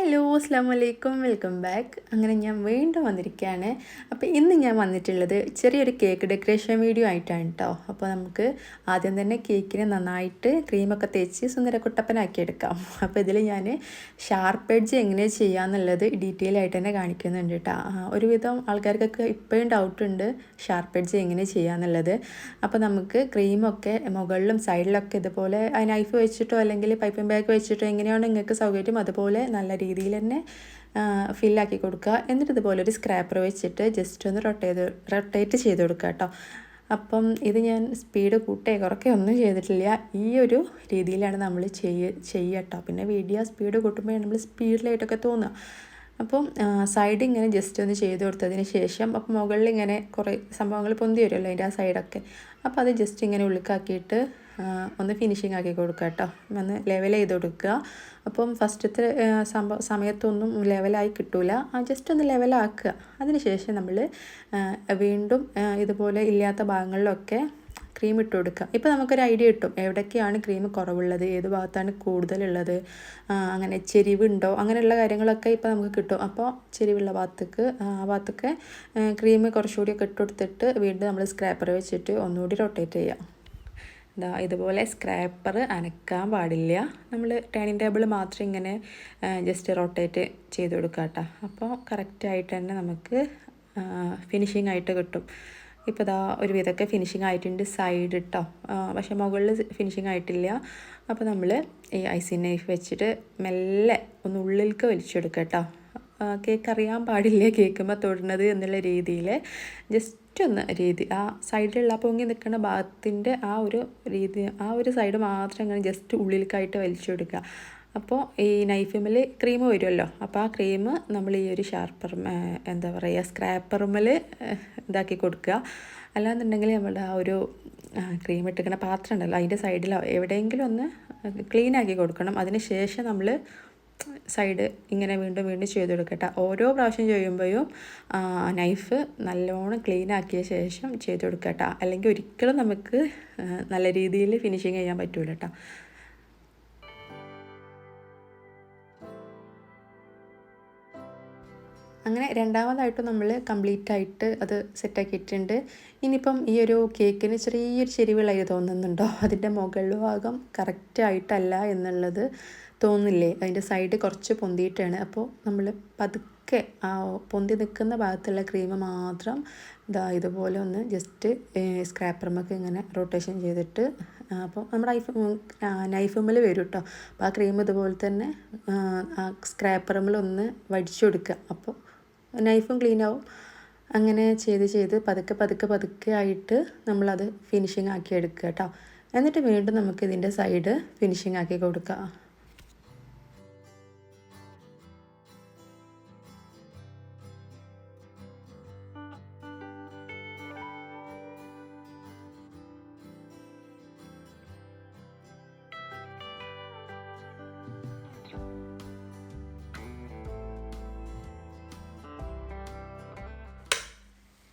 Hello അസ്ലാം വലൈക്കും welcome back. അങ്ങനെ ഞാൻ വീണ്ടും വന്നിരിക്കുകയാണ്. അപ്പോൾ ഇന്ന് ഞാൻ വന്നിട്ടുള്ളത് ചെറിയൊരു കേക്ക് ഡെക്കറേഷൻ വീഡിയോ ആയിട്ടാണ് കേട്ടോ അപ്പോൾ നമുക്ക് ആദ്യം തന്നെ കേക്കിനെ നന്നായിട്ട് ക്രീമൊക്കെ തേച്ച് സുന്ദരക്കുട്ടപ്പനാക്കി എടുക്കാം അപ്പോൾ ഇതിൽ ഞാൻ ഷാർപ്പ് എഡ്ജ് എങ്ങനെ ചെയ്യാമെന്നുള്ളത് ഡീറ്റെയിൽ ആയിട്ട് തന്നെ കാണിക്കുന്നുണ്ട് കേട്ടോ ഒരുവിധം ആൾക്കാർക്കൊക്കെ ഇപ്പോഴും ഡൗട്ടുണ്ട് ഷാർപ്പ് എഡ്ജ് എങ്ങനെ ചെയ്യാമെന്നുള്ളത് അപ്പോൾ നമുക്ക് ക്രീമൊക്കെ മുകളിലും സൈഡിലൊക്കെ ഇതുപോലെ നൈഫ് വെച്ചിട്ടോ അല്ലെങ്കിൽ പൈപ്പിംഗ് ബാഗ് വെച്ചിട്ടോ എങ്ങനെയാണ് നിങ്ങൾക്ക് സൗകര്യം അതുപോലെ നല്ല തന്നെ ഫില്ലാക്കി കൊടുക്കുക. എന്നിട്ട് ഇതുപോലെ ഒരു സ്ക്രാപ്പർ വെച്ചിട്ട് ജസ്റ്റ് ഒന്ന് റൊട്ടേറ്റ് റൊട്ടേറ്റ് ചെയ്ത് കൊടുക്കുക കേട്ടോ. അപ്പം ഇത് ഞാൻ സ്പീഡ് കൂട്ടേ കുറക്കേ ഒന്നും ചെയ്തിട്ടില്ല. ഈ ഒരു രീതിയിലാണ് നമ്മൾ ചെയ്യ ചെയ്യുക കേട്ടോ. പിന്നെ വീഡിയോ സ്പീഡ് കൂട്ടുമ്പോൾ നമ്മൾ സ്പീഡിലായിട്ടൊക്കെ തോന്നുക. അപ്പം സൈഡ് ഇങ്ങനെ ജസ്റ്റ് ഒന്ന് ചെയ്ത് കൊടുത്തതിന് ശേഷം അപ്പം മുകളിൽ ഇങ്ങനെ കുറേ സംഭവങ്ങൾ പൊന്തി വരുമല്ലോ അതിന്റെ ആ സൈഡൊക്കെ അപ്പോൾ അത് ജസ്റ്റ് ഇങ്ങനെ ഉളുക്കാക്കിയിട്ട് ഒന്ന് ഫിനിഷിങ് ആക്കി കൊടുക്കുക കേട്ടോ. ഒന്ന് ലെവൽ ചെയ്ത് കൊടുക്കുക. അപ്പം ഫസ്റ്റത്തെ സംഭവ സമയത്തൊന്നും ലെവലായി കിട്ടൂല. ജസ്റ്റ് ഒന്ന് ലെവലാക്കുക അതിന് ശേഷം നമ്മൾ വീണ്ടും ഇതുപോലെ ഇല്ലാത്ത ഭാഗങ്ങളിലൊക്കെ ക്രീം ഇട്ട് കൊടുക്കുക. ഇപ്പോൾ നമുക്കൊരു ഐഡിയ കിട്ടും. എവിടേക്കാണ് ക്രീം കുറവുള്ളത്? ഏത് ഭാഗത്താണ് കൂടുതലുള്ളത്? അങ്ങനെ ചെരിവുണ്ടോ? അങ്ങനെയുള്ള കാര്യങ്ങളൊക്കെ ഇപ്പോൾ നമുക്ക് കിട്ടും. അപ്പോൾ ചെരിവുള്ള ഭാഗത്തേക്ക് ആ ഭാഗത്തൊക്കെ ക്രീം കുറച്ചുകൂടിയൊക്കെ ഇട്ട് കൊടുത്തിട്ട് വീണ്ടും നമ്മൾ സ്ക്രാപ്പർ വെച്ചിട്ട് ഒന്നുകൂടി റൊട്ടേറ്റ് ചെയ്യാം. ഇതാ ഇതുപോലെ സ്ക്രാപ്പർ അനക്കാൻ പാടില്ല. നമ്മൾ ടേണിംഗ് ടേബിൾ മാത്രം ഇങ്ങനെ ജസ്റ്റ് റൊട്ടേറ്റ് ചെയ്ത് കൊടുക്കുക കേട്ടോ അപ്പോൾ കറക്റ്റായിട്ട് തന്നെ നമുക്ക് ഫിനിഷിംഗ് ആയിട്ട് കിട്ടും. ഇപ്പോൾ ഇതാ ഒരു വിധമൊക്കെ ഫിനിഷിങ് ആയിട്ടുണ്ട് സൈഡ് ഇട്ടോ പക്ഷേ മുകളിൽ ഫിനിഷിങ് ആയിട്ടില്ല. അപ്പോൾ നമ്മൾ ഈ ഐസിങ് നൈഫ് വെച്ചിട്ട് മെല്ലെ ഒന്ന് ഉള്ളിലേക്ക് വലിച്ചെടുക്കുക കേട്ടോ കേക്ക് അറിയാൻ പാടില്ല കേൾക്കുമ്പോൾ തൊടുന്നത് എന്നുള്ള രീതിയിൽ ജസ്റ്റ് ഒന്ന് രീതി ആ സൈഡിലുള്ള പൊങ്ങി നിൽക്കുന്ന ഭാഗത്തിന്റെ ആ ഒരു രീതി ആ ഒരു സൈഡ് മാത്രം ഇങ്ങനെ ജസ്റ്റ് ഉള്ളിലേക്കായിട്ട് വലിച്ചെടുക്കുക അപ്പോൾ ഈ നൈഫ് നൈഫിമ്മൽ ക്രീം വരുമല്ലോ. അപ്പോൾ ആ ക്രീം നമ്മൾ ഈ ഒരു ഷാർപ്പർ എന്താ പറയുക സ്ക്രാപ്പറുമ്മൽ ഇതാക്കി കൊടുക്കുക. അല്ലാന്നുണ്ടെങ്കിൽ നമ്മുടെ ആ ഒരു ക്രീം ഇട്ടിരിക്കുന്ന പാത്രം ഉണ്ടല്ലോ അതിന്റെ സൈഡിലോ എവിടെയെങ്കിലും ഒന്ന് ക്ലീൻ ആക്കി കൊടുക്കണം. അതിന് ശേഷം നമ്മൾ സൈഡ് ഇങ്ങനെ വീണ്ടും വീണ്ടും ചെയ്ത് കൊടുക്കട്ടെ. ഓരോ പ്രാവശ്യം ചെയ്യുമ്പോഴും നൈഫ് നല്ലോണം ക്ലീൻ ആക്കിയ ശേഷം ചെയ്ത് കൊടുക്കട്ടെ. അല്ലെങ്കിൽ ഒരിക്കലും നമുക്ക് നല്ല രീതിയിൽ ഫിനിഷിങ് ചെയ്യാൻ പറ്റൂല കേട്ടോ അങ്ങനെ രണ്ടാമതായിട്ട് നമ്മൾ കംപ്ലീറ്റ് ആയിട്ട് അത് സെറ്റാക്കിയിട്ടുണ്ട്. ഇനിയിപ്പം ഈ ഒരു കേക്കിന് ചെറിയൊരു ചെരിവിളായി തോന്നുന്നുണ്ടോ? അതിന്റെ മുകൾ ഭാഗം കറക്റ്റ് ആയിട്ടല്ല എന്നുള്ളത് തോന്നില്ലേ? അതിന്റെ സൈഡ് കുറച്ച് പൊന്തിയിട്ടാണ്. അപ്പോൾ നമ്മൾ പതുക്കെ ആ പൊന്തി നിൽക്കുന്ന ഭാഗത്തുള്ള ക്രീം മാത്രം ഇതാ ഇതുപോലെ ഒന്ന് ജസ്റ്റ് സ്ക്രാപ്പർമൊക്കെ ഇങ്ങനെ റൊട്ടേഷൻ ചെയ്തിട്ട് അപ്പോൾ നമ്മുടെ ഐഫ് നൈഫുമ്മൽ വരും കേട്ടോ അപ്പോൾ ആ ക്രീം ഇതുപോലെ തന്നെ ആ, ആ ഒന്ന് വടിച്ചു കൊടുക്കുക. അപ്പോൾ നൈഫും ക്ലീൻ ആവും. അങ്ങനെ ചെയ്ത് ചെയ്ത് പതുക്കെ പതുക്കെ പതുക്കെ ആയിട്ട് നമ്മളത് ഫിനിഷിംഗ് ആക്കി എടുക്കുക കേട്ടോ എന്നിട്ട് വീണ്ടും നമുക്ക് ഇതിന്റെ സൈഡ് ഫിനിഷിംഗ് ആക്കി കൊടുക്കുക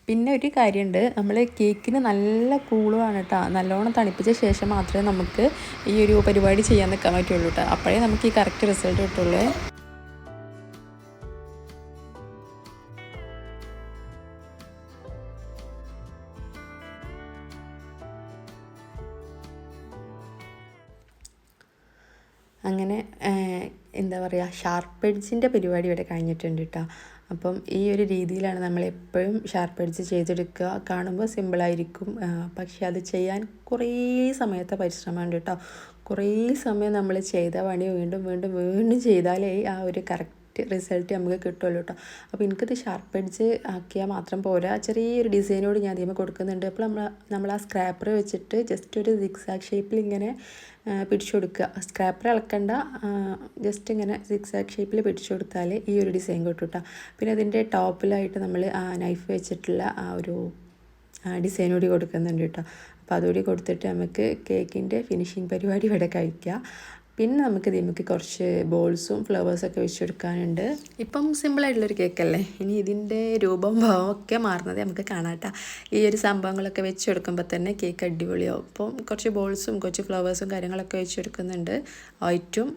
പിന്നെ ഒരു കാര്യമുണ്ട് നമ്മൾ കേക്കിന് നല്ല കൂളുമാണ് കേട്ടോ നല്ലോണം തണുപ്പിച്ച ശേഷം മാത്രമേ നമുക്ക് ഈ ഒരു പരിപാടി ചെയ്യാൻ നിൽക്കാൻ പറ്റുള്ളൂ കേട്ടോ അപ്പോഴേ നമുക്ക് ഈ കറക്റ്റ് റിസൾട്ട് കിട്ടുള്ളൂ. അങ്ങനെ എന്താ പറയുക ഷാർപ്പ് എഡ്ജിന്റെ പരിപാടി ഇവിടെ കഴിഞ്ഞിട്ടുണ്ട് കേട്ടോ അപ്പം ഈ ഒരു രീതിയിലാണ് നമ്മൾ എപ്പോഴും ഷാർപ്പ് അടിച്ച് ചെയ്തെടുക്കുക. കാണുമ്പോൾ സിമ്പിളായിരിക്കും പക്ഷെ അത് ചെയ്യാൻ കുറേ സമയത്തെ പരിശ്രമമുണ്ട് കേട്ടോ. കുറേ സമയം നമ്മൾ ചെയ്ത പണി വീണ്ടും വീണ്ടും വീണ്ടും ചെയ്താലേ ആ ഒരു കറക്റ്റ് റിസൾട്ട് നമുക്ക് കിട്ടുമല്ലോ കേട്ടോ അപ്പോൾ എനിക്കത് ഷാർപ്പ് എഡ്ജ് ആക്കിയാൽ മാത്രം പോരാ. ചെറിയൊരു ഡിസൈനോട് ഞാൻ അധികം കൊടുക്കുന്നുണ്ട്. അപ്പോൾ നമ്മൾ നമ്മൾ ആ സ്ക്രാപ്പർ വെച്ചിട്ട് ജസ്റ്റ് ഒരു സിക്സാക് ഷേപ്പിൽ ഇങ്ങനെ പിടിച്ചു കൊടുക്കുക. സ്ക്രാപ്പർ ഇളക്കണ്ട ജസ്റ്റ് ഇങ്ങനെ സിക്സാക് ഷേപ്പിൽ പിടിച്ചു കൊടുത്താൽ ഈ ഒരു ഡിസൈൻ കിട്ടും പിന്നെ അതിന്റെ ടോപ്പിലായിട്ട് നമ്മൾ ആ നൈഫ് വെച്ചിട്ടുള്ള ആ ഒരു ഡിസൈൻ കൂടി കൊടുക്കുന്നുണ്ട് കേട്ടോ അപ്പോൾ അതുകൂടി കൊടുത്തിട്ട് നമുക്ക് കേക്കിന്റെ ഫിനിഷിങ് പരിപാടി ഇവിടെ കഴിക്കാം. പിന്നെ നമുക്ക് ഇതിമുക്ക് കുറച്ച് ബോൾസും ഫ്ലവേഴ്സൊക്കെ വെച്ചെടുക്കാനുണ്ട്. ഇപ്പം സിമ്പിളായിട്ടുള്ളൊരു കേക്കല്ലേ ഇനി ഇതിന്റെ രൂപം ഭാവം ഒക്കെ മാറുന്നത് നമുക്ക് കാണാട്ട ഈ ഒരു സംഭവങ്ങളൊക്കെ വെച്ചെടുക്കുമ്പോൾ തന്നെ കേക്ക് അടിപൊളിയാവും. അപ്പം കുറച്ച് ബോൾസും കുറച്ച് ഫ്ലവേഴ്സും കാര്യങ്ങളൊക്കെ വെച്ചെടുക്കുന്നുണ്ട്. വൈറ്റും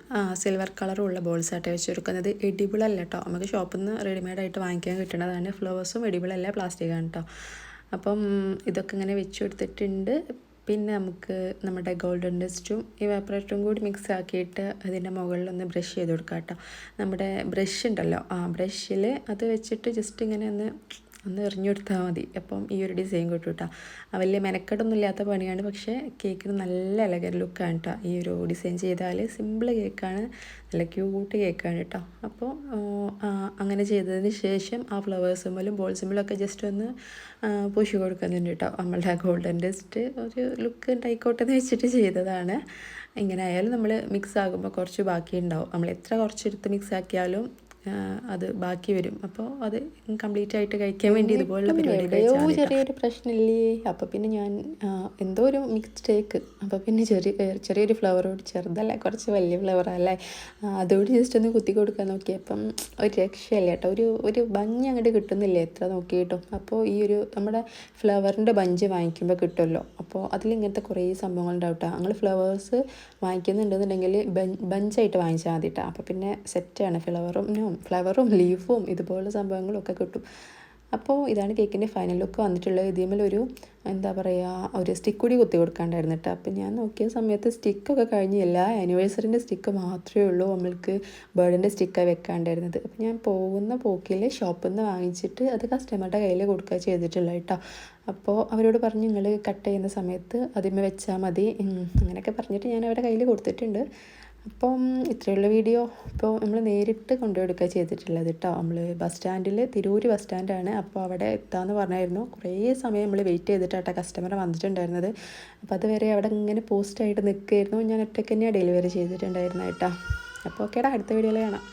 സിൽവർ കളറും ഉള്ള ബോൾസായിട്ട് വെച്ചെടുക്കുന്നത്. എഡിബിൾ അല്ല കേട്ടോ നമുക്ക് ഷോപ്പിൽ നിന്ന് റെഡിമെയ്ഡായിട്ട് വാങ്ങിക്കാൻ കിട്ടുന്നതാണ് ഫ്ലവേഴ്സും എഡിബിളല്ല പ്ലാസ്റ്റിക്കാണ് കേട്ടോ അപ്പം ഇതൊക്കെ ഇങ്ങനെ വെച്ച് കൊടുത്തിട്ടുണ്ട് പിന്നെ നമുക്ക് നമ്മുടെ ഗോൾഡൻ ഡസ്റ്റും ഇവാപ്പറേറ്ററും കൂടി മിക്സ് ആക്കിയിട്ട് അതിന്റെ മുകളിലൊന്ന് ബ്രഷ് ചെയ്ത് കൊടുക്കാം കേട്ടോ നമ്മുടെ ബ്രഷ് ഉണ്ടല്ലോ ആ ബ്രഷിൽ അത് വെച്ചിട്ട് ജസ്റ്റ് ഇങ്ങനെ ഒന്ന് ഒന്ന് എറിഞ്ഞെടുത്താൽ മതി. അപ്പം ഈ ഒരു ഡിസൈൻ കിട്ടും കേട്ടോ വലിയ മെനക്കെട്ടൊന്നും ഇല്ലാത്ത പണിയാണ്. പക്ഷേ കേക്കിന് നല്ല എലഗൻ ലുക്കാണ് കേട്ടോ ഈ ഒരു ഡിസൈൻ ചെയ്താൽ സിമ്പിൾ കേക്കാണ് നല്ല ക്യൂട്ട് കേക്കാണ് കേട്ടോ അപ്പോൾ അങ്ങനെ ചെയ്തതിന് ശേഷം ആ ഫ്ലവേഴ്സും പോലും ബോൾസും ഒക്കെ ജസ്റ്റ് ഒന്ന് പൂശി കൊടുക്കുന്നുണ്ട് കേട്ടോ നമ്മളുടെ ഗോൾഡൻ ഡസ്റ്റ് ഒരു ലുക്ക് ഉണ്ടായിക്കോട്ടെ എന്ന് വെച്ചിട്ട് ചെയ്തതാണ്. ഇങ്ങനെ ആയാലും നമ്മൾ മിക്സ് ആകുമ്പോൾ കുറച്ച് ബാക്കി ഉണ്ടാവും നമ്മൾ എത്ര കുറച്ചെടുത്ത് മിക്സ് ആക്കിയാലും അത് ബാക്കി വരും. അപ്പോൾ അത് കംപ്ലീറ്റ് ആയിട്ട് കഴിക്കാൻ വേണ്ടി ഇതുപോലുള്ള പരിപാടി ചെറിയൊരു പ്രശ്നമില്ലേ? അപ്പോൾ പിന്നെ ഞാൻ എന്തോ ഒരു മിക്സ്റ്റേക്ക് അപ്പോൾ പിന്നെ ചെറിയ ചെറിയൊരു ഫ്ലവറോട് ചെറുതല്ല? കുറച്ച് വലിയ ഫ്ലവറല്ലേ അതോട് ജസ്റ്റ് ഒന്ന് കുത്തി കൊടുക്കാൻ നോക്കി. അപ്പം ഒരു രക്ഷയല്ല കേട്ടോ. ഒരു ഒരു ഭംഗി അങ്ങോട്ട് കിട്ടുന്നില്ല? എത്ര നോക്കിയിട്ടും. അപ്പോൾ ഈ ഒരു നമ്മുടെ ഫ്ലവറിന്റെ ബഞ്ച് വാങ്ങിക്കുമ്പോൾ കിട്ടുമല്ലോ. അപ്പോൾ അതിലിങ്ങനത്തെ കുറേ സംഭവങ്ങളുണ്ടാവും കേട്ടോ. ഞങ്ങൾ ഫ്ലവേഴ്സ് വാങ്ങിക്കുന്നുണ്ടെന്നുണ്ടെങ്കിൽ ബഞ്ചായിട്ട് വാങ്ങിച്ചാൽ മതി കേട്ടോ അപ്പോൾ പിന്നെ സെറ്റാണ് ഫ്ലവറും ഫ്ലവറും ഫ്ലവറും ലീഫും ഇതുപോലുള്ള സംഭവങ്ങളൊക്കെ കിട്ടും. അപ്പോൾ ഇതാണ് കേക്കിന്റെ ഫൈനൽ ലുക്ക് വന്നിട്ടുള്ളത്. ഒരു എന്താ പറയുക ഒരു സ്റ്റിക്ക് കൂടി കുത്തി കൊടുക്കാണ്ടായിരുന്നു കേട്ടോ അപ്പോൾ ഞാൻ നോക്കിയ സമയത്ത് സ്റ്റിക്കൊക്കെ കഴിഞ്ഞ് എല്ലാ ആനിവേഴ്സറിന്റെ സ്റ്റിക്ക് മാത്രമേ ഉള്ളൂ നമ്മൾക്ക് ബേർഡിന്റെ സ്റ്റിക്കാണ് വെക്കാണ്ടായിരുന്നത്. അപ്പം ഞാൻ പോകുന്ന പോക്കിൽ ഷോപ്പിൽ നിന്ന് വാങ്ങിച്ചിട്ട് അത് കസ്റ്റമറുടെ കയ്യിൽ കൊടുക്കുക ചെയ്തിട്ടുള്ളൂ കേട്ടോ അപ്പോൾ അവരോട് പറഞ്ഞ് നിങ്ങൾ കട്ട് ചെയ്യുന്ന സമയത്ത് അതിമേ വെച്ചാൽ മതി. അങ്ങനെയൊക്കെ പറഞ്ഞിട്ട് ഞാൻ അവരുടെ കയ്യിൽ കൊടുത്തിട്ടുണ്ട്. അപ്പം ഇത്രയുള്ള വീഡിയോ ഇപ്പോൾ നമ്മൾ നേരിട്ട് കൊണ്ടുപോയെടുക്കുക ചെയ്തിട്ടുള്ളത് കേട്ടോ നമ്മൾ ബസ് സ്റ്റാൻഡിൽ തിരൂർ ബസ് സ്റ്റാൻഡാണ് അപ്പോൾ അവിടെ എത്താമെന്ന് പറഞ്ഞായിരുന്നു. കുറേ സമയം നമ്മൾ വെയിറ്റ് ചെയ്തിട്ടാണ് കസ്റ്റമർ വന്നിട്ടുണ്ടായിരുന്നത്. അപ്പോൾ അതുവരെ അവിടെ ഇങ്ങനെ പോസ്റ്റായിട്ട് നിൽക്കുകയായിരുന്നു ഞാൻ ഒറ്റയ്ക്ക് തന്നെയാണ് ഡെലിവറി ചെയ്തിട്ടുണ്ടായിരുന്നത് കേട്ടോ അപ്പോൾ ഓക്കേടാ അടുത്ത വീഡിയോയിൽ കാണാം.